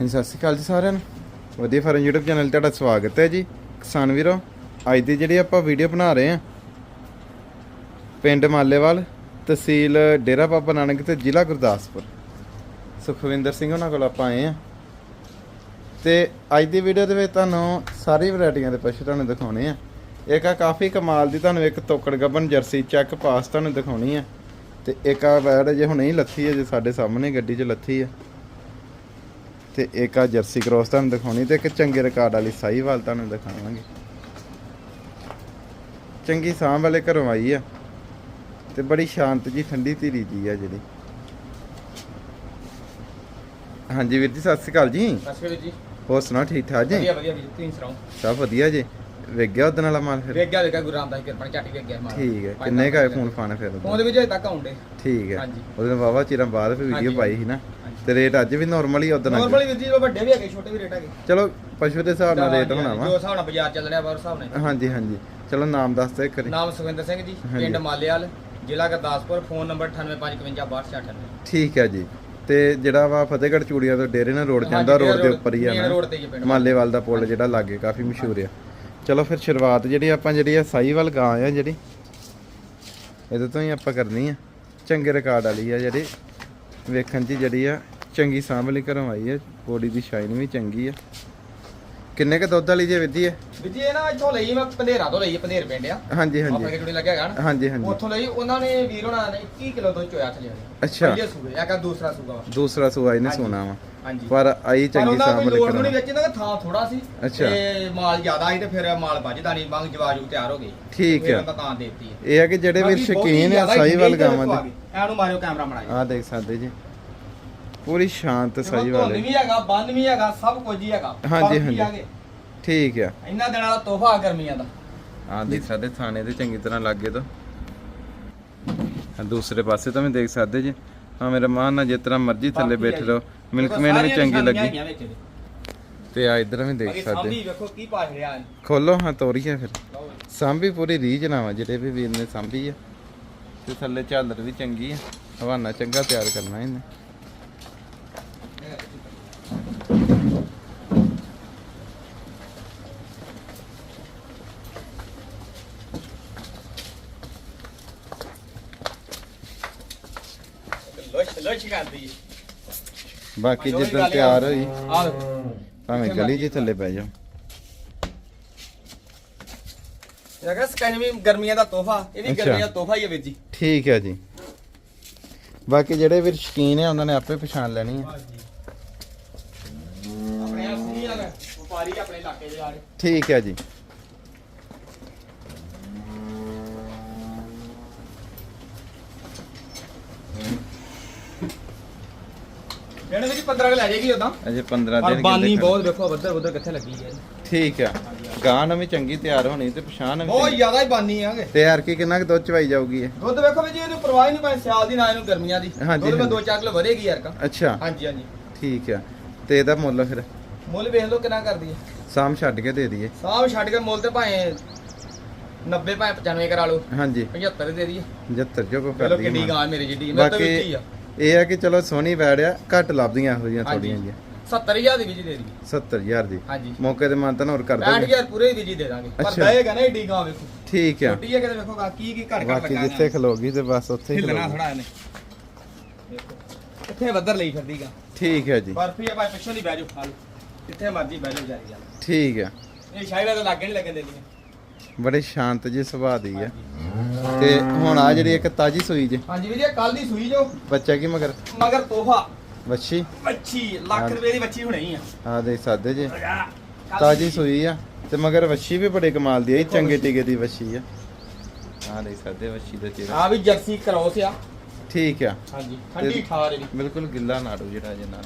ਹਾਂਜੀ, ਸਤਿ ਸ਼੍ਰੀ ਅਕਾਲ ਜੀ ਸਾਰਿਆਂ ਨੂੰ। ਵਧੀਆ ਫਾਰਮ YouTube ਚੈਨਲ 'ਤੇ ਤੁਹਾਡਾ ਸਵਾਗਤ ਹੈ ਜੀ। ਕਿਸਾਨ ਵੀਰੋ, ਅੱਜ ਦੀ ਜਿਹੜੀ ਆਪਾਂ ਵੀਡੀਓ ਬਣਾ ਰਹੇ ਹਾਂ, ਪਿੰਡ ਮਾਲੇਵਾਲ, ਤਹਿਸੀਲ ਡੇਰਾ ਬਾਬਾ ਨਾਨਕ ਤੇ ਜ਼ਿਲ੍ਹਾ ਗੁਰਦਾਸਪੁਰ। ਸੁਖਵਿੰਦਰ ਸਿੰਘ ਉਹਨਾਂ ਕੋਲ ਆਪਾਂ ਆਏ ਹਾਂ। ਤੇ ਅੱਜ ਦੀ ਵੀਡੀਓ ਦੇ ਵਿੱਚ ਤੁਹਾਨੂੰ ਸਾਰੀ ਵੈਰਾਈਟੀਆਂ ਦੇ ਪਸ਼ੂ ਤੁਹਾਨੂੰ ਦਿਖਾਉਣੇ ਆ। ਇੱਕ ਆ ਕਾਫੀ ਕਮਾਲ ਦੀ, ਤੁਹਾਨੂੰ ਇੱਕ ਤੋਕੜ ਗੱਬਨ ਜਰਸੀ ਚੈੱਕ ਪਾਸ ਤੁਹਾਨੂੰ ਦਿਖਾਉਣੀ ਆ। ਤੇ ਇੱਕ ਆ ਵੈੜ ਜੇ ਹੁਣੇ ਹੀ ਲੱਥੀ ਹੈ ਜੇ ਸਾਡੇ ਸਾਹਮਣੇ ਗੱਡੀ 'ਚ ਲੱਥੀ ਆ। ਤੇ ਇੱਕ ਆ ਜਰਸੀ ਕ੍ਰੋਸ ਤੁਹਾਨੂੰ ਦਿਖਾਉਣੀ ਤੇ ਇੱਕ ਚੰਗੇ ਰਿਕਾਰਡ ਵਾਲੀ ਸਾਈਵਾਲ ਤੁਹਾਨੂੰ ਦਿਖਾਵਾਂਗੇ। ਚੰਗੀ ਸਾਂਭ ਵਾਲੇ ਘਰੋਂ ਆਈ ਆ ਤੇ ਬੜੀ ਸ਼ਾਂਤ ਜੀ ਠੰਡੀ ਧੀਰੀ ਜੀ ਆ ਜਿਹੜੀ। ਹਾਂਜੀ ਵੀਰ ਜੀ ਸਤਿ ਸ਼੍ਰੀ ਅਕਾਲ ਜੀ। ਸਤਿ ਸ਼੍ਰੀ ਅਕਾਲ ਜੀ। ਹੋਰ ਸੁਣਾਓ ਠੀਕ ਠਾਕ ਜੀ? ਵਧੀਆ ਵਧੀਆ ਵੀਰ ਤੁਸੀਂ ਸੁਣਾਓ? ਸਭ ਵਧੀਆ ਜੀ। ਵੇਖ ਗਿਆ ਉਦਣ ਵਾਲਾ ਮਾਲ ਫਿਰ? ਵੇਖ ਗਿਆ ਵੇਖਿਆ ਗੁਰੂ ਰਾਮਦਾਸ ਕਿਰਪਾ ਝਾਟੀ ਵੇਖ ਗਿਆ ਮਾਲ। ਠੀਕ ਹੈ। ਕਿੰਨੇ ਕਾ ਫੋਨ ਫਾਨ ਫਿਰ ਫੋਨ ਉਦੋਂ? ਦੇ ਵਿੱਚ ਅਜੇ ਤੱਕ ਆਉਂਦੇ ਠੀਕ ਹੈ। ਹਾਂਜੀ। ਉਹਦੇ ਨਾਲ ਵਾਵਾ ਚਿਰਾਂ ਬਾਅਦ ਫਿਰ ਵੀਡੀਓ। ਪਾਈ ਸੀ ਨਾ। ਤੇ ਰੇਟ ਅੱਜ ਵੀ ਨਾਰਮਲ ਹੀ ਉਦੋਂ ਨਾਰਮਲੀ ਵੀਰ ਜੀ ਵੱਡੇ ਵੀ ਹੈਗੇ ਛੋਟੇ ਵੀ ਰੇਟ ਹੈਗੇ। ਚਲੋ ਪਸ਼ੂ ਦੇ ਹਿਸਾਬ ਨਾਲ ਰੇਟ ਹੋਣਾ ਜੋ ਵਾ ਹਿਸਾਬ ਨਾਲ ਬਾਜ਼ਾਰ ਚੱਲ ਰਿਹਾ ਵਾ ਉਸ ਹਿਸਾਬ ਨਾਲ। ਹਾਂਜੀ ਹਾਂਜੀ। ਚਲੋ ਨਾਮ ਦੱਸ ਦੇ ਕਰੀ ਨਾਮ ਸੁਖਵਿੰਦਰ ਸਿੰਘ ਜੀ ਹਾਂਜੀ। ਪਿੰਡ ਮਾਲੇਵਾਲ ਜ਼ਿਲ੍ਹਾ ਗੁਰਦਾਸਪੁਰ ਫੋਨ ਨੰਬਰ 9855526898 ਠੀਕ ਹੈ ਜੀ। ਤੇ ਜਿਹੜਾ ਵਾ ਫਤਿਹਗੜ੍ਹ ਚੂੜੀਆਂ ਤੋਂ ਡੇਰੇ ਨਾਲ ਰੋਡ ਜਾਂਦਾ ਰੋਡ ਦੇ ਉੱਪਰ ਹੀ ਆ ਨਾ। ਹੀ ਮਾਲੇਵਾਲ ਦਾ ਪੁਲ ਜਿਹੜਾ ਲਾਗੇ ਕਾਫੀ ਮਸ਼ਹੂਰ ਆ। ਚਲੋ ਫਿਰ ਸ਼ੁਰੂਆਤ ਜਿਹੜੀ ਆਪਾਂ ਜਿਹੜੀ ਆ ਸਾਈਵਾਲ ਗਾਂ ਆ ਜਿਹੜੀ। ਇਹਦੇ ਤੋਂ ਹੀ ਆਪਾਂ ਕਰਨੀ ਆ। ਚੰਗੇ ਰਿਕਾਰਡ ਵਾਲੀ ਆ ਜਿਹੜੀ। ਵੇਖਣ 'ਚ ਜਿਹੜੀ ਆ। ਚੰਗੀ ਸਾਂਭ ਲਈ ਘਰੋਂ ਆਈ ਆ ਬੋਡੀ ਦੀ ਸ਼ਾਈਨ ਵੀ ਚੰਗੀ ਆ। ਕਿੰਨੇ ਕ ਦੁੱਧ ਵਾਲੀ ਜੇ ਵਿੱਧੀ ਹੈ? ਜੀ ਇਹ ਨਾ ਇੱਥੋਂ ਲਈ ਮੈਂ ਪੰਧੇਰਾ ਤੋਂ ਲਈ ਪੰਧੇਰ ਪਿੰਡ ਆ। ਹਾਂਜੀ ਆਪਣੇ ਹਾਂਜੀ ਕਿਹੜੀ ਲੱਗਿਆ ਹੈਗਾ ਨਾ। ਹਾਂਜੀ ਹਾਂਜੀ। ਉੱਥੋਂ ਲਈ ਉਹਨਾਂ ਨੇ ਵੀਰ ਹੋਣਾ ਨੇ 21 ਕਿਲੋ ਤੋਂ ਚੋਇਆ ਥੱਲੇ ਅੱਛਾ। ਪਹਿਲੇ ਸੂਏ ਆ ਦੂਸਰਾ ਸੂਗਾ। ਦੂਸਰਾ ਸੂਆ ਇਹਨੇ। ਸੋਨਾ ਵਾ। ਹਾਂਜੀ। ਪਰ ਆਈ ਚੰਗੀ ਸਾਂਭ ਲੋੜ ਨੂੰ ਨਹੀਂ ਵੇਚਣ ਦਾ ਥਾਂ ਥੋੜਾ ਸੀ। ਅੱਛਾ। ਤੇ ਮਾਲ ਜ਼ਿਆਦਾ ਸੀ ਤੇ ਫਿਰ ਮਾਲ ਵੱਜਦਾ ਨਹੀਂ ਮੰਗ ਜਵਾਜੂ ਤਿਆਰ ਹੋ ਗਈ। ਠੀਕ ਹੈ ਤਾਂ ਦੇਤੀ ਹੈ। ਇਹ ਆ ਕਿ ਜਿਹੜੇ ਵੀਰ ਸ਼ਕੀਨ ਆ ਹੀ ਇੱਧਰ ਗਾਵਾਂ ਦੇ। ਐਨੂੰ ਮਾਰਿਓ ਕੈਮਰਾ ਬਣਾਇਆ ਆ ਦੇਖ ਸਕਦੇ ਜੀ। ਪੂਰੀ ਸ਼ਾਂਤ ਸਾਈਵਾਲ ਧੁੰਨ ਹੈ ਵੀ ਹੈਗਾ ਬੰਨ ਵੀ ਹੈਗਾ ਸਭ ਕੁਝ ਹੀ ਹੈਗਾ। ਹਾਂਜੀ, ਹਾਂਜੀ। ਠੀਕ ਆ। ਇਹਨਾਂ ਦਿਨਾਂ ਦਾ ਤੋਹਫਾ ਗਰਮੀਆਂ ਦਾ। ਆ ਦੇਖ ਸਕਦੇ ਥਾਣੇ ਦੇ ਚੰਗੀ ਤਰ੍ਹਾਂ ਲੱਗੇ ਤੋਂ। ਦੂਸਰੇ ਪਾਸੇ ਤਾਂ ਵੀ ਦੇਖ ਸਕਦੇ ਜੀ। ਹਾਂ ਮੇਰੇ ਮਾਂ ਨਾਲ ਜਿਸ ਤਰ੍ਹਾਂ ਮਰਜ਼ੀ ਥੱਲੇ ਬੈਠੇ ਰਹੋ ਮਿਲਕਮੈਨ ਵੀ ਚੰਗੀ ਲੱਗੀ। ਤੇ ਆ ਇਧਰ ਵੀ ਦੇਖ ਸਕਦੇ। ਵੇਖੋ ਕੀ ਰਿਹਾ। ਖੋਲੋ ਹਾਂ ਤੋਰੀਏ ਫਿਰ। ਸਾਂਭੀ ਪੂਰੀ ਰੀਝ ਨਾ ਵਾ ਜਿਹੜੇ ਵੀ ਵੀਰ ਨੇ ਸਾਂਭੀ ਆ। ਤੇ ਥੱਲੇ ਝਾਲਰ ਵੀ ਚੰਗੀ ਆ। ਹਵਾਨਾ ਚੰਗਾ ਤਿਆਰ ਕਰਨਾ ਇਹਨੇ। ਬਾਕੀ ਜਿੱਦਾਂ ਤਿਆਰ ਹੋਈ ਆ ਦੇਖੋ ਭਾਵੇਂ ਗਲੀ 'ਚ ਥੱਲੇ ਪੈ ਜਾਓ। ਇਹ ਹੈਗਾ ਗਰਮੀਆਂ ਦਾ ਤੋਹਫਾ ਇਹ ਵੀ ਅੱਛਾ। ਗਰਮੀਆਂ ਦਾ ਤੋਹਫਾ ਹੀ ਹੈ ਵੀਰ ਜੀ। ਠੀਕ ਹੈ ਜੀ। ਬਾਕੀ ਜਿਹੜੇ ਵੀਰ ਸ਼ਕੀਨ ਆ ਉਹਨਾਂ ਨੇ ਆਪੇ ਪਛਾਣ ਲੈਣੀ ਆ। ਆਪਣੇ ਆ ਸਹੀ ਆ ਵਪਾਰੀ ਆਪਣੇ ਇਲਾਕੇ ਦੇ ਆ ਠੀਕ ਹੈ ਜੀ। ਇਹਨੇ ਵੀ 15 ਕੁ ਲੈ ਜਾਏਗੀ ਉਦਾਂ। ਅਜੇ 15 ਪਰ ਦਿਨ ਬਾਨੀ ਬਹੁਤ ਵੇਖੋ ਬੱਦਰ ਬੱਦਰ ਕਿੱਥੇ ਲੱਗੀ ਹੈ। ਠੀਕ ਆ। ਗਾਂ ਨਵੀਂ ਚੰਗੀ ਤਿਆਰ ਹੋਣੀ ਤੇ ਪਛਾਣ ਵੀ ਬਹੁਤ। ਜ਼ਿਆਦਾ ਹੀ ਬਾਨੀ ਆਗੇ ਤੇ ਯਾਰ ਕੀ ਕਿੰਨਾ ਕੁ ਦੁੱਧ ਚਵਾਈ ਜਾਊਗੀ ਇਹ? ਦੁੱਧ ਵੇਖੋ ਵੀ ਜੀ ਇਹਨੂੰ ਪਰਵਾਹ ਨਹੀਂ ਪਾਏ ਸਿਆਲ ਦੀ ਨਾ ਇਹਨੂੰ ਗਰਮੀਆਂ ਦੀ। ਹਾਂਜੀ, ਦੁੱਧ ਮੈਂ ਹਾਂਜੀ। 2-4 ਕਿਲੋ ਵਧੇਗੀ ਯਾਰ ਕਾ ਅੱਛਾ। ਹਾਂਜੀ ਹਾਂਜੀ। ਠੀਕ ਆ। ਤੇ ਇਹਦਾ ਮੁੱਲ ਫਿਰ? ਮੁੱਲ ਵੇਖ ਲਓ ਕਿੰਨਾ ਕਰਦੀ ਹੈ। ਸਾਮ ਛੱਡ ਕੇ ਦੇ ਦਈਏ। ਸਾਹ ਛੱਡ ਕੇ ਮੁੱਲ ਤੇ ਭਾਵੇਂ 90 ਭਾਵੇਂ 95 ਕਰਾ ਲਓ। ਹਾਂਜੀ। 75 ਦੇ ਦਈਏ। 75 ਜੋ ਕੋ ਕਰਦੀ ਕਿੰਨੀ ਹੈ ਗਾਂ ਮੇਰੇ ਜਿੱਡੀ ਮੇਰੇ ਤੋਂ ਵਿੱਚ ਆ। ਇਹ ਆ ਕਿ ਚਲੋ ਸੋਹਣੀ ਵੈੜਿਆ ਘੱਟ ਲੱਭਦੀਆਂ ਇਹੋ ਜਿਹੀਆਂ ਥੋੜੀਆਂ ਜਿਹੀਆਂ। 70000 ਦੀ ਵੀ ਜੀ ਦੇ। ਦਈਏ 70000 ਦੀ। ਹਾਂਜੀ। ਮੌਕੇ ਤੇ ਮੰਤਨ ਹੋਰ ਕਰ ਦੋਗੇ। 65000 ਪੂਰੇ ਵੀ ਜੀ ਦੇ ਦਾਂਗੇ। ਪਰ। ਦਏਗਾ ਨਾ ਏਡੀ ਗਾਂ ਵੇਖੋ। ਠੀਕ ਆ। ਛੋਟੀ ਹੈ ਕਿਤੇ ਵੇਖੋ ਗਾਂ ਕੀ ਕੀ ਘੜ ਘੜ ਬਾਕੀ ਜਿੱਥੇ ਖਲੋਗੀ ਤੇ ਬਸ ਉੱਥੇ ਹੀ ਖਲੋਗੀ ਥੋੜਾ ਇਹਨੇ। ਕਿੱਥੇ ਵੱਧਰ ਲਈ ਫਿਰਦੀ ਗਾਂ। ਠੀਕ ਹੈ ਜੀ। ਬਰਫੀ ਆ ਭਾਈ ਪਿੱਛੋਂ ਦੀ ਬਹਿ ਜਾਓ ਖਾ ਲਓ। ਜਿੱਥੇ ਮਰਜ਼ੀ ਬਹਿ ਜਾਓ ਜਾਰੀ ਗੱਲ ਠੀਕ ਆ। ਇਹ ਸ਼ਾਇਦ ਤਾਂ ਲੱਗੇ ਨਹੀਂ ਲੱਗਣ ਦਿੰਦੀਆਂ। ਬੜੇ ਸ਼ਾਂਤ ਜਿਹੇ ਸੁਭਾਅ ਦੀ ਆ। ਤੇ ਹੁਣ ਆ ਜਿਹੜੀ ਇੱਕ ਤਾਜੀ ਸੂਈ ਜੇ। ਹਾਂਜੀ ਵੀਰੇ ਕੱਲ ਦੀ ਸੂਈ ਜੋ। ਬੱਚਾ ਕੀ ਮਗਰ? ਮਗਰ ਤੋਹਫਾ। ਵੱਛੀ? ਵੱਛੀ ਲੱਖ। ਰੁਪਏ ਦੀ ਵੱਛੀ ਹੋਣੀ ਆ। ਆ ਦੇਖ ਸਕਦੇ ਜੇ। ਤਾਜੀ ਦੀ ਸੂਈ ਆ। ਤੇ ਮਗਰ ਵੱਛੀ ਵੀ ਬੜੇ ਕਮਾਲ ਦੀ ਆ। ਇਹ ਚੰਗੇ ਟਿਕੇ ਦੀ ਵੱਛੀ ਆ। ਆ ਦੇਖ ਸਕਦੇ ਵੱਛੀ ਦਾ ਚਿਹਰਾ। ਆ ਵੀ ਜਰਸੀ ਕਰੋਸ ਆ। ਠੀਕ ਆ। ਹਾਂਜੀ ਠੰਡੀ ਠਾਰ ਇਹਦੀ ਬਿਲਕੁਲ ਗਿੱਲਾ ਨਾੜੂ ਜਿਹੜਾ ਜੇ ਨਾਲ।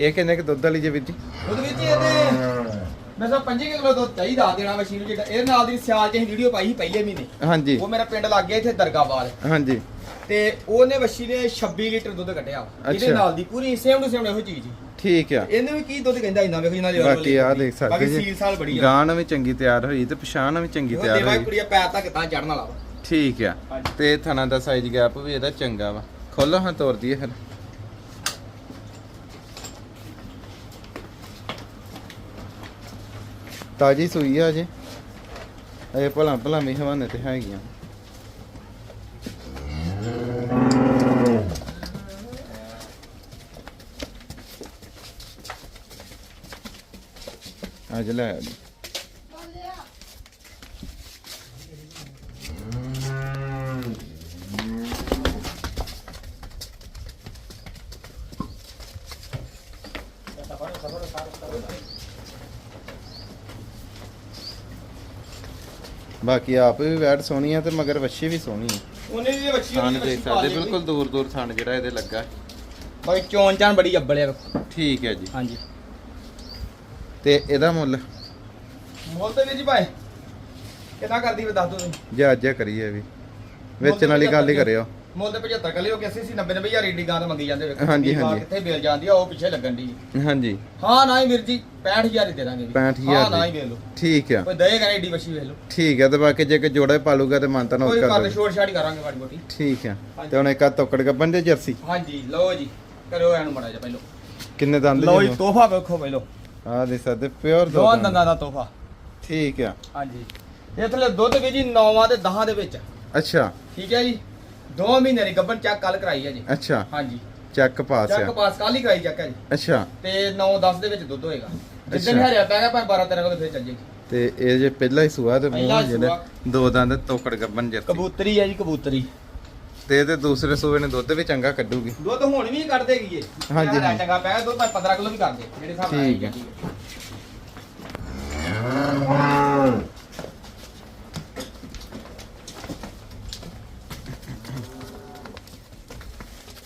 ਇਹ ਕਿੰਨੇ ਕ ਦੁੱਧ ਵਾਲੀ ਜੇ ਜੀ? ਉਹਦੇ ਵਿੱਚ ਇਹਦੇ ਮੈਂ ਸੋ 5 ਕਿਲੋ ਦੁੱਧ ਚਾਹੀਦਾ ਦੇਣਾ ਮਸ਼ੀਨ ਨੂੰ ਜਿਹੜਾ ਇਹ ਨਾਲ ਦੀ ਸਿਆਲ ਚ ਵੀਡੀਓ ਪਾਈ ਸੀ ਪਹਿਲੇ ਮਹੀਨੇ। ਹਾਂਜੀ। ਉਹ ਮੇਰਾ ਪਿੰਡ ਲੱਗ ਗਿਆ ਇੱਥੇ ਦਰਗਾਹਵਾਲ ਹਾਂਜੀ। ਤੇ ਉਹਨੇ ਵੱਛੀ ਨੇ 26 ਲੀਟਰ ਦੁੱਧ ਕੱਢਿਆ ਇਹਦੇ। ਨਾਲ ਦੀ ਪੂਰੀ ਸੇਮ ਟੂ ਸੇਮ ਇਹੋ ਚੀਜ਼ ਜੀ ਠੀਕ ਆ। ਇਹਨੇ ਵੀ ਕੀ ਦੁੱਧ ਕਹਿੰਦਾ ਇੰਨਾ ਵੇਖੋ ਜਿੰਨਾ ਦੇ ਬਾਕੀ ਆ ਦੇਖ ਸਕਦੇ ਜੀ। ਸੀਲ ਸਾਲ ਬੜੀ ਆ। ਗਾਂ ਵੀ ਚੰਗੀ ਤਿਆਰ ਹੋਈ ਤੇ ਪਛਾਣ ਵੀ ਚੰਗੀ ਤਿਆਰ ਦੇਵਾ ਹੋਈ। ਕੁੜੀਆ ਪੈਰ ਤੱਕ ਤਾਂ ਚੜਨ ਵਾਲਾ ਠੀਕ ਆ। ਤੇ ਥਣਾ ਦਾ ਸਾਈਜ਼ ਗੈਪ ਵੀ ਇਹਦਾ ਚੰਗਾ ਵਾ। ਖੋਲੋ ਹਾਂ ਤੋਰ ਦਈਏ ਫਿਰ। ਤਾਜੀ ਸੂਈ ਆ ਅਜੇ ਇਹ ਭਲਾ ਭਲਾ ਵੀ ਹਵਾਨੇ ਤੇ ਹੈਗੀਆਂ। ਅੱਜ ਲੈ ਆ ਜੀ। ਬਾਕੀ ਆਪ ਵੀ ਵੈਟ ਸੋਹਣੀ ਆ ਤੇ ਮਗਰ ਵੱਛੀ ਵੀ ਸੋਹਣੀ ਆ। ਉਹਨੇ ਵੀ ਬੱਚੀ ਥਣ ਦੇਖ ਸਕਦੇ ਬਿਲਕੁਲ ਦੂਰ ਦੂਰ ਥਣ ਜਿਹੜਾ ਇਹਦੇ ਲੱਗਾ। ਬਾਈ ਚੋਣ ਚਾਨ ਬੜੀ ਅੱਬਲ ਆ ਵੇਖੋ। ਠੀਕ ਹੈ ਜੀ। ਹਾਂਜੀ। ਤੇ ਇਹਦਾ ਮੁੱਲ? ਮੁੱਲ ਤੇ ਵੀ ਜੀ ਭਾਈ ਕਿੰਨਾ ਕਰਦੀ ਵੇ ਦੱਸ ਦੋ ਤੁਸੀਂ। ਜੇ ਅੱਜ ਕਰੀਏ ਵੀ। ਵੇਚਣ ਵਾਲੀ ਗੱਲ ਹੀ ਕਰਿਓ। ਮੁੱਲ ਤੇ 75 ਕੱਲੇ ਹੋ ਕੇ 80 90 90 ਹਜ਼ਾਰ ਏਡੀ ਗਾਂ ਤੇ ਮੰਗੀ ਜਾਂਦੇ ਵੇਖੋ। ਹਾਂਜੀ, ਵੀਹ ਗਾਂ ਹਾਂਜੀ। ਕਿੱਥੇ ਬੇਲ ਜਾਂਦੀ ਆ ਉਹ ਪਿੱਛੇ ਲੱਗਣ ਦੀ। ਹਾਂਜੀ। ਹਾਂ ਨਾ ਹੀ ਵੀਰ ਜੀ 65000 ਹੀ ਦੇ ਦਾਂਗੇ ਜੀ। 65,000 ਹਾਂ ਨਾ ਹੀ ਦੀ। ਵੇਖ ਲਓ। ਠੀਕ ਆ। ਕੋਈ ਦਏਗਾ ਏਡੀ ਬੱਚੀ ਵੇਖ ਲਓ। ਠੀਕ ਹੈ ਤੇ ਬਾਕੀ ਜੇ ਕਿ ਜੋੜਾ ਪਾਲੂਗਾ ਤੇ ਮਾਨਤਾ ਨੋਟ ਕੋਈ ਕਰ ਕਰ ਲਓ ਛੋੜ ਛਾੜੀ ਕਰਾਂਗੇ ਮਾੜੀ ਮੋਟੀ। ਠੀਕ ਆ। ਹਾਂਜੀ। ਤੇ ਹੁਣ ਇੱਕ ਆ ਤੋਕੜ ਗੱਬਨ ਦੇ ਜਰਸੀ। ਹਾਂਜੀ ਲਓ ਜੀ ਕਰੋ ਇਹਨੂੰ ਮੜਾ ਜਾ ਪਹਿਲੋ। ਕਿੰਨੇ ਦੰਦ ਲਓ ਜੀ ਜੀ ਤੋਹਫਾ ਵੇਖੋ ਪਹਿਲੋ। ਆ ਦੇ ਸਕਦੇ ਪਿਓਰ ਦੋ ਦੋ ਦੰਦ ਦੰਦਾਂ ਦਾ ਤੋਹਫਾ। ਠੀਕ ਆ। ਹਾਂਜੀ। ਇਹ ਥਲੇ ਦੁੱਧ ਵੀ ਜੀ 9 ਤੇ 10 ਦੇ ਵਿੱਚ। ਅੱਛਾ। ਠੀਕ ਹੈ ਜੀ? ਦੋ ਮਹੀਨੇ ਦੀ ਗੱਬਨ ਚੈੱਕ ਕੱਲ ਕਰਾਈ ਹੈ ਜੀ। ਅੱਛਾ। ਹਾਂਜੀ। ਚੈੱਕ ਪਾਸ ਆ। ਚੈੱਕ ਪਾਸ ਕੱਲ ਹੀ ਕਰਾਈ ਚੈੱਕ ਜੀ। ਅੱਛਾ। ਤੇ 9 10 ਦੇ ਵਿੱਚ ਦੁੱਧ ਹੋਏਗਾ। ਜਿੱਦਣ ਹਰਿਆ ਪੈ ਗਿਆ 12 13 ਕੋਲ ਫੇਰ ਚੱਲ ਜੇਗੀ ਤੇ ਇਹ ਜੇ ਪਹਿਲਾ ਹੀ ਸੂਆ ਤੇ ਮੂੰਹ ਜਿਹੜੇ ਦੋ ਦੰਦ ਤੋਕੜ ਗੱਬਨ ਜਰਤੀ ਕਬੂਤਰੀ ਹੈ ਜੀ ਕਬੂਤਰੀ। ਤੇ ਇਹਦੇ ਦੂਸਰੇ ਸੂਏ ਨੇ ਦੁੱਧ ਵੀ ਚੰਗਾ ਕੱਢੂਗੀ। ਦੁੱਧ ਹੁਣ ਵੀ ਕੱਢ ਦੇਗੀ ਇਹ ਹਾਂਜੀ, ਚੰਗਾ ਪੈ ਗਿਆ ਦੁੱਧ 15 ਕਿਲੋ ਵੀ ਕਰ ਦੇ ਜਿਹੜੇ ਹਿਸਾਬ ਨਾਲ ਠੀਕ ਹੈ।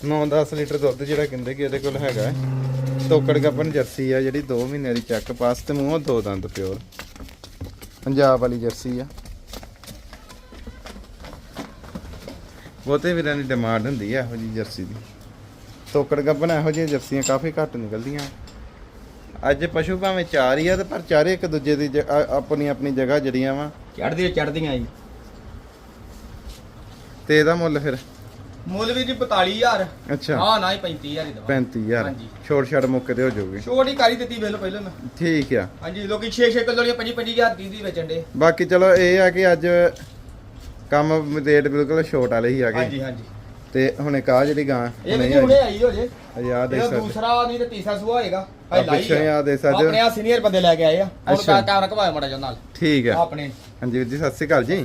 9-10 ਲੀਟਰ ਦੁੱਧ ਜਿਹੜਾ ਕਹਿੰਦੇ ਕਿ ਇਹਦੇ ਕੋਲ ਹੈਗਾ ਤੋਕੜ ਗੱਪਨ ਜਰਸੀ ਆ ਜਿਹੜੀ 2 ਮਹੀਨੇ ਦੀ ਚੱਕ ਪਾਸ ਤੇ ਮੂੰਹ ਦੋ ਦੰਦ ਪਿਓਰ ਪੰਜਾਬ ਵਾਲੀ ਜਰਸੀ ਆ। ਬਹੁਤੇ ਵੀਰਾਂ ਦੀ ਡਿਮਾਂਡ ਹੁੰਦੀ ਆ ਇਹੋ ਜੀ ਜਰਸੀ ਦੀ। ਤੋਕੜ ਗੱਪਨ ਇਹੋ ਜਿਹੀਆਂ ਜਰਸੀਆਂ ਕਾਫੀ ਘੱਟ ਨਿਕਲਦੀਆਂ। ਅੱਜ ਪਸ਼ੂ ਭਾਵੇਂ ਚਾਰ ਹੀ ਆ ਤੇ ਪਰ ਚਾਰੇ ਇੱਕ ਦੂਜੇ ਦੀ ਆਪਣੀ ਆਪਣੀ ਜਗ੍ਹਾ ਜੜੀਆਂ ਵਾ। ਚੜਦੀਆਂ ਚੜਦੀਆਂ ਜੀ। ਤੇ ਇਹਦਾ ਮੁੱਲ ਫਿਰ ਮੁੱਲ ਵੀ ਜੀ 45000 ਅੱਛਾ। ਹਾਂ ਨਾ ਹੀ 35000 ਹੀ ਦਵਾ 35000 ਹਾਂਜੀ। ਛੋੜ ਛੜ ਮੁੱਕ ਤੇ ਹੋ ਜਾਊਗੀ। ਛੋਟੀ ਕਾਰੀ ਦਿੱਤੀ ਵੇਖ ਲਓ ਪਹਿਲਾਂ? ਮੈਂ ਠੀਕ ਆ। ਹਾਂਜੀ ਲੋਕੀ 6-6 ਕਿਲੋ ਦੀਆਂ 50-50000 ਦੀ ਦੀ ਵੇਚਣ ਦੇ। ਬਾਕੀ ਚਲੋ ਇਹ ਆ ਕਿ ਅੱਜ ਕੰਮ ਰੇਟ ਬਿਲਕੁਲ ਛੋਟ ਵਾਲੇ ਹੀ ਆ ਗਏ। ਹਾਂਜੀ ਹਾਂਜੀ। ਤੇ ਹੁਣ ਇੱਕ ਆ ਜਿਹੜੀ ਗਾਂ ਇਹ ਵੀ ਜੀ ਹੁਣੇ ਆਈ। ਹੋ ਜੇ। ਯਾਦ ਦੇ ਇਹਦਾ ਸਕਦੇ ਦੂਸਰਾ ਨਹੀਂ ਤੇ ਤੀਸਰਾ ਸੂਆ ਹੋਏਗਾ। ਆ ਭਾਈ ਲਾਈ ਪਿੱਛੇ ਆ। ਸਕਦੇ ਆਪਣੇ ਆ ਸੀਨੀਅਰ ਬੰਦੇ ਲੈ ਕੇ ਆਏ ਆ। ਹੁਣ ਅੱਛਾ। ਕਾ ਕੈਮਰਾ ਘਵਾਇਆ ਮੜਾ ਜਾ ਨਾਲ। ਠੀਕ ਆ। ਆਪਣੇ। ਹਾਂਜੀ ਵੀਰ ਜੀ ਸਤਿ ਸ਼੍ਰੀ ਅਕਾਲ ਜੀ।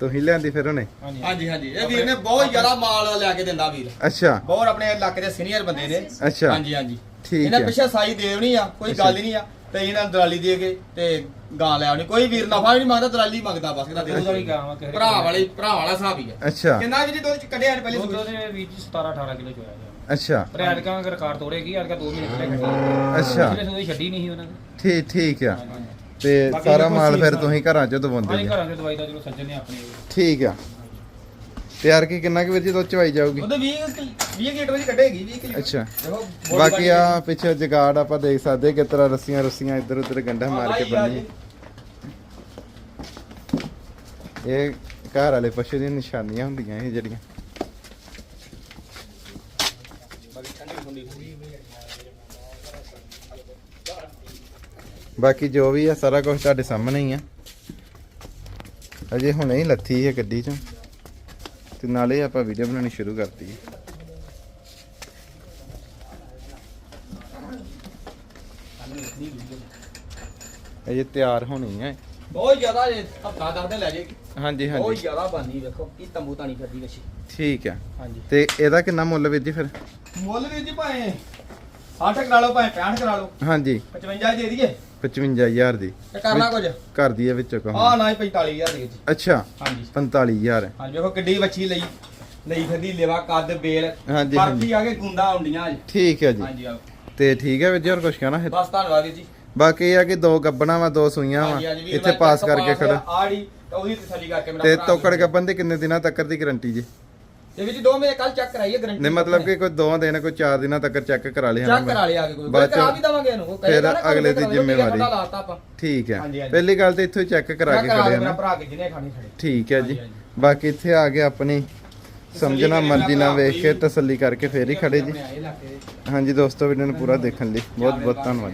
ਤੁਸੀਂ ਲਿਆਂਦੀ ਫਿਰ ਉਹਨੇ? ਹਾਂਜੀ ਹਾਂਜੀ। ਇਹ ਵੀਰ ਨੇ ਬਹੁਤ ਜ਼ਿਆਦਾ ਮਾਲ ਲੈ ਕੇ ਦਿੰਦਾ ਵੀਰ। ਅੱਛਾ। ਬਹੁਤ ਆਪਣੇ ਇਲਾਕੇ ਦੇ ਸੀਨੀਅਰ ਬੰਦੇ ਨੇ। ਅੱਛਾ। ਹਾਂਜੀ ਹਾਂਜੀ। ਠੀਕ ਇਹਨਾਂ ਹੈ। ਪਿੱਛੇ ਸਾਈ ਦੇਵਣੀ ਆ ਕੋਈ। ਗੱਲ ਹੀ ਨਹੀਂ ਆ। ਤੇ ਇਹਨਾਂ ਨੂੰ ਦਲਾਲੀ ਦੇ ਕੇ ਤੇ ਗਾਂ ਲੈ ਆਉਣੀ। ਕੋਈ ਵੀਰ ਨਫਾ ਵੀ ਨਹੀਂ ਮੰਗਦਾ ਦਲਾਲੀ ਮੰਗਦਾ ਬਸ ਇਹਦਾ ਦੇ ਦੁੱਧ ਵਾਲੀ। ਗਾਂ ਵਾ ਕਿਸੇ ਭਰਾ ਵਾਲੀ ਭਰਾ ਵਾਲਾ ਹਿਸਾਬ ਹੀ ਆ। ਅੱਛਾ। ਕਿੰਨਾ ਵੀ ਜੀ ਦੁੱਧ ਚ ਕੱਢਿਆ ਨੇ ਪਹਿਲੇ ਦੁੱਧ ਸੂਏ ਉਹਦੇ ਵੀਰ ਜੀ 17 18 ਕਿਲੋ ਚੋਇਆ ਗਿਆ ਅੱਛਾ। ਪਰ ਅਗਰ ਰਿਕਾਰਡ ਤੋੜੇਗੀ ਐਤਕਾਂ 2 ਮਹੀਨੇ ਪਹਿਲੇ ਕੱਢੀ। ਅੱਛਾ। ਪਿਛਲੇ ਸੂਈ ਛੱਡੀ ਨਹੀਂ ਸੀ ਉਹਨਾਂ ਨੇ। ਠੀਕ ਠੀਕ ਆ। ਹਾਂਜੀ। ਤੇ ਬਾਕੀ ਸਾਰਾ ਮਾਲ ਫਿਰ ਤੁਸੀਂ ਘਰਾਂ ਚੋਂ ਦਵਾਉਂਦੇ ਜੀ ਘਰਾਂ ਦੇ ਦਵਾਈ ਦਾ ਚਲੋ ਸੱਜਣ ਨੇ ਆਪਣੇ ਠੀਕ ਆ। ਤਿਆਰ ਕੀ ਕਿੰਨਾ ਕੁ ਜੀ ਦੁੱਧ ਚਵਾਈ ਜਾਊਗੀ? ਉਹਦੇ 20 20 ਲੀਟਰ ਵਿੱਚ ਕੱਢੇਗੀ 20 ਕਿਲੋ ਅੱਛਾ। ਦੇਖੋ ਬਾਕੀ ਆ ਪਿੱਛੇ ਜਗਾੜ ਆਪਾਂ ਦੇਖ ਸਕਦੇ ਕਿ ਤਰ੍ਹਾਂ ਰੱਸੀਆਂ ਰੁੱਸੀਆਂ ਇੱਧਰ ਉੱਧਰ ਗੰਢਾ ਮਾਰ ਕੇ ਬੰਨੀ। ਇਹ ਘਰ ਵਾਲੇ ਪਸ਼ੂ ਦੀਆਂ ਨਿਸ਼ਾਨੀਆਂ ਹੁੰਦੀਆਂ ਇਹ ਜਿਹੜੀਆਂ। ਬਾਕੀ ਜੋ ਵੀ ਆ ਸਾਰਾ ਕੁਝ ਤੁਹਾਡੇ ਸਾਹਮਣੇ ਹੀ ਆ। ਅਜੇ ਹੁਣੇ ਹੀ ਲੱਥੀ ਹੈ ਗੱਡੀ ਚੋਂ। ਤੇ ਨਾਲੇ ਆਪਾਂ ਵੀਡੀਓ ਬਣਾਉਣੀ ਸ਼ੁਰੂ ਕਰਤੀ ਹੈ। ਅਜੇ ਤਿਆਰ ਹੋਣੀ ਹੈ ਬਹੁਤ ਜ਼ਿਆਦਾ ਜੇ ਹਫਤਾ ਦਸ ਦਿਨ ਲੈ ਜਾਏਗੀ ਹਾਂਜੀ ਬਹੁਤ ਹਾਂਜੀ ਜ਼ਿਆਦਾ ਬਾਨੀ ਵੇਖੋ ਕੀ ਤੰਬੂ ਤਾਣੀ ਕਰਦੀ ਵਸ਼ੀ। ਠੀਕ ਹੈ ਹਾਂਜੀ। ਤੇ ਇਹਦਾ ਕਿੰਨਾ ਮੁੱਲ ਵੀਰ ਜੀ ਫਿਰ? ਮੁੱਲ ਵੀ ਜੀ ਭਾਵੇਂ 60 ਕਰਾ ਲਓ ਭਾਵੇਂ 65 ਕਰਾ ਲਓ। ਹਾਂਜੀ। 55 ਦੇ ਦਈਏ। 55000 ਦੀ। ਤੇ ਕਰਨਾ ਕੁਝ। ਘਰ ਦੀ ਹੈ ਵਿੱਚੋਂ ਆ ਕਹੋ ਨਾ ਹੀ 45000 ਦੇ ਜੀ ਅੱਛਾ ਹਾਂਜੀ। 45000 ਹੈ ਹਾਂਜੀ ਵੇਖੋ ਕਿੱਡੀ ਵੱਛੀ ਲਈ ਲਈ ਫਿਰਦੀ ਲੇਵਾ ਕੱਦ ਬੇਲ। ਹਾਂਜੀ, ਆ ਕੇ ਗੁੰਦਾ ਆਉਂਦੀਆਂ ਜੀ। ਠੀਕ ਹੈ ਜੀ। ਹਾਂਜੀ ਆਓ। ਤੇ ਠੀਕ ਹੈ ਵੀਰ ਜੀ ਹੋਰ ਕੁਝ ਕਹਿਣਾ ਹੈ? ਬਸ ਧੰਨਵਾਦ ਜੀ। ਬਾਕੀ ਇਹ ਆ ਕਿ ਦੋ ਗੱਬਣਾ ਵਾ ਦੋ ਸੂਈਆਂ ਵਾ। ਇੱਥੇ ਪਾਸ ਕਰਕੇ ਖੜਾ ਆੜੀ ਤਾਂ ਉਹਦੀ ਤਸੱਲੀ ਕਰਕੇ ਮੇਰਾ ਤੇ ਤੋਕੜ। ਗੱਬਨ ਦੇ ਕਿੰਨੇ ਦਿਨਾਂ ਤੱਕ ਦੀ ਗਾਰੰਟੀ ਜੀ? ਤੇ ਵਿੱਚ ਦੋ ਮੇਰੇ ਕੱਲ ਚੈੱਕ ਕਰਾਈਏ ਗਰੰਟੀ ਨੇ ਮਤਲਬ ਕਿ ਕੋਈ ਦੋ ਦਿਨ ਕੋਈ ਚਾਰ ਦਿਨਾਂ ਤੱਕ ਚੈੱਕ ਕਰਾ ਲਿਆ ਚੈੱਕ ਕਰਾ ਲਿਆ ਕੇ ਕੋਈ। ਕਰਾ ਵੀ ਦਵਾਂਗੇ ਇਹਨੂੰ। ਫਿਰ ਕਹੇਗਾ ਨਾ ਕੰਮ ਅਗਲੇ ਦੀ ਜ਼ਿੰਮੇਵਾਰੀ। ਠੀਕ ਹੈ। ਪਹਿਲੀ ਗੱਲ ਤੇ ਇੱਥੋਂ ਚੈੱਕ ਕਰਾ ਕੇ ਖੜੇ ਕੇ ਆ ਮੇਰਾ ਨਾ ਭਰਾ ਕੇ ਜਿਹਨੇ ਖਾਣੀ ਖੜੇ ਠੀਕ ਹੈ ਜੀ। ਬਾਕੀ ਇੱਥੇ ਆ ਕੇ ਆਪਣੀ ਸਮਝਣਾ ਮਰਜ਼ੀ ਨਾਲ ਵੇਖ ਕੇ ਤਸੱਲੀ ਕਰਕੇ ਫੇਰ ਹੀ ਖੜੇ ਜੀ। ਹਾਂਜੀ ਦੋਸਤੋ ਵੀਡੀਓ ਨੂੰ ਪੂਰਾ ਦੇਖਣ ਲਈ। ਬਹੁਤ ਬਹੁਤ ਧੰਨਵਾਦ।